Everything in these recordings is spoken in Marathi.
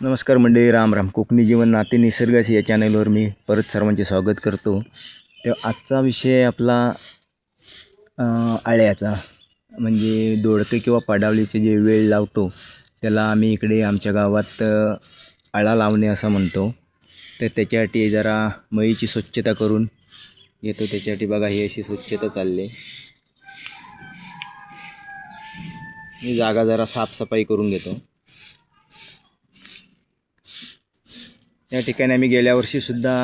नमस्कार मंडळी राम राम. कोकणी जीवन नाते निसर्गाचे या चॅनलवर मी परत सर्वांचे स्वागत करतो. तर आजचा विषय आपला आळ्याचा. म्हणजे दोडके किंवा पडावलीचे जे वेळ लावतो त्याला आम्ही इकडे आमच्या गावात आळा लावणे असं म्हणतो. तर त्याच्यासाठी जरा मळीची स्वच्छता करून येतो त्याच्यासाठी. बघा ही अशी स्वच्छता चालली. मी जागा जरा साफसफाई करून घेतो. या ठिकाणी आम्ही गेल्या वर्षीसुद्धा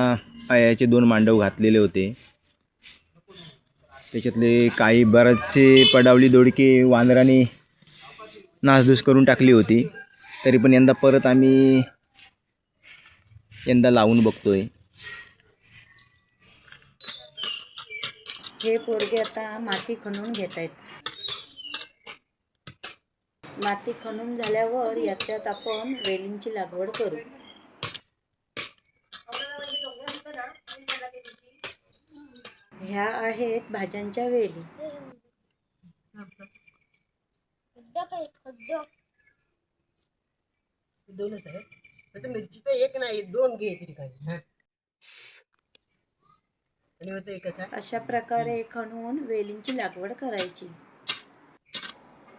आयाचे दोन मांडव घातलेले होते. त्याच्यातले काही बरेचसे पडावली दोडके वानराने नासधूस करून टाकली होती. तरी पण यंदा परत आम्ही यंदा लावून बघतोय. हे पोरगे आता माती खणून घेत आहेत माती खणून झाल्यावर याच्यात आपण वेलींची लागवड करू. ह्या आहेत भाज्यांच्या वेली. दोनच आता मिरचीचं एक नाही दोन घे अशा प्रकारे खणून वेलींची लागवड करायची.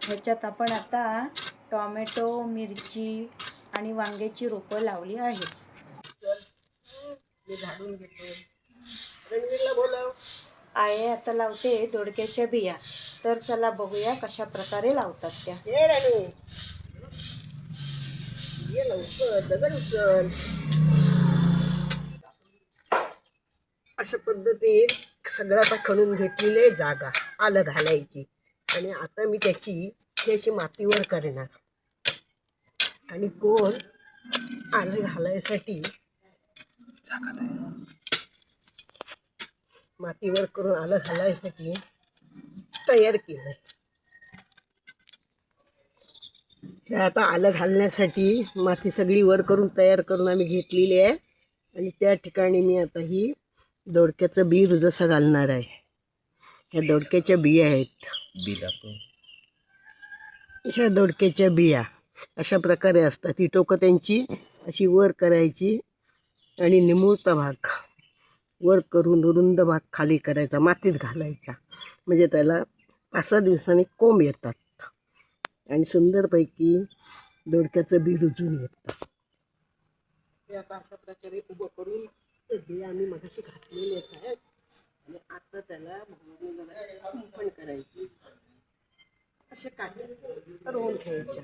ह्याच्यात आपण आता टॉमॅटो मिरची आणि वांग्याची रोपं लावली आहेत. झाडून घेतो रणवीरला बोलाव. आहे आता लावते दोडक्याच्या बिया. तर चला बघूया कशा प्रकारे लावतात त्या. हे राणू. ये लवकर दगड उचल. अशा पद्धतीत सगळं आता खणून घेतलेली आहे जागा आलं घालायची. आणि आता मी त्याची अशी मातीवर करणार. आणि कोण आलं घालायसाठी जागा मातीवर करून आलं घालायसाठी तयार केलं. हे आता आलं घालण्यासाठी माती सगळी वर करून तयार करून आम्ही घेतलेली आहे. आणि त्या ठिकाणी मी आता ही दोडक्याचं बी जसं घालणार आहे. ह्या दोडक्याच्या बिया आहेत. बी दाखव. ह्या दोडक्याच्या बिया अशा प्रकारे असतात. ती टोकं त्यांची अशी वर करायची आणि निमुळता भाग. वर करून रुंद भाग खाली करायचा मातीत घालायचा. म्हणजे त्याला पाच सहा दिवसांनी कोंब येतात. आणि सुंदरपैकी दोडक्याचं बी रुजून येतं. ते आता अशा प्रकारे उभं करून ते बी आम्ही मगाशी घातलेलेच आहेत. आणि आता त्याला कुंपण करायची. असे काटे रोल घ्यायच्या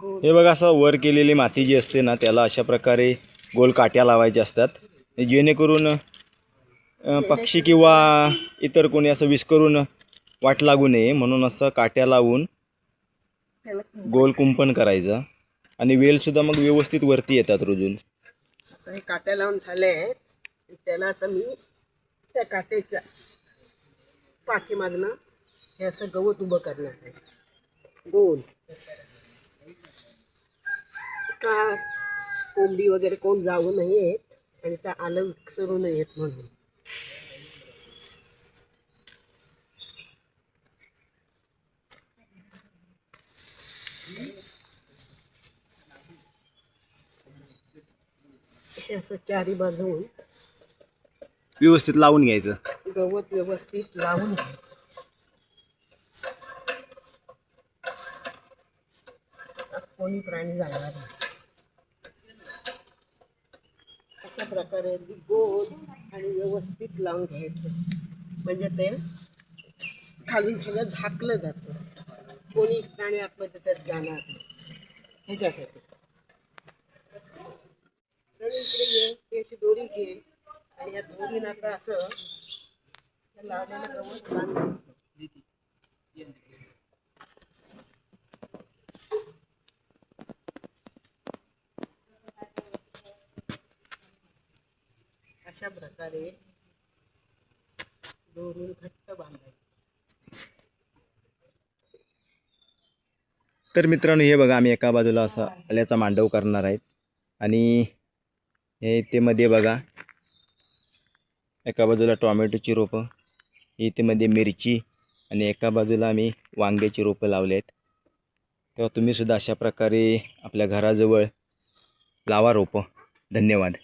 हे बघा असं वर केलेली माती जी असते ना त्याला अशा प्रकारे गोल काट्या लावायच्या असतात. जेणेकरून पक्षी किंवा इतर कोणी असं विस्करून वाट लागू नये म्हणून असं काट्या लावून गोल कुंपण करायचं. आणि वेलसुद्धा मग व्यवस्थित वरती येतात रुजून. हे काट्या लावून झाले त्याला आता मी त्या काट्याच्या पाठीमागनं हे असं गवत उभं करणार आहे. गोल. का कोंबडी वगैरे कोण जाऊ नयेत आणि त्या आलं विकसरू नयेत म्हणून. हे असं चारी बाजून व्यवस्थित लावून घ्यायचं. गवत व्यवस्थित लावून घ्यायचं. कोणी प्राणी जाणार नाही अशा प्रकारे अगदी गोल आणि व्यवस्थित लावून घ्यायचं. म्हणजे ते खालून सगळं झाकलं जातं. कोणी प्राणी आतमध्ये त्यात जाणार नाही. ह्याच्यासाठी. तर इकडे अशी दोरी घे. आणि या दोरीनं आता असं त्या लावलेलं गवत बांधायचं अशा प्रकारे दोरून घट्ट बांधायचं. तर मित्रांनो हे बघा आम्ही एका बाजूला असा आल्याचा मांडव करणार आहेत. आणि हे ते मध्ये बघा एका बाजूला टॉमॅटोची रोपं इथे मध्ये मिरची आणि एका बाजूला आम्ही वांग्याची रोपं लावले आहेत. तेव्हा तुम्हीसुद्धा अशा प्रकारे आपल्या घराजवळ लावा रोपं. धन्यवाद.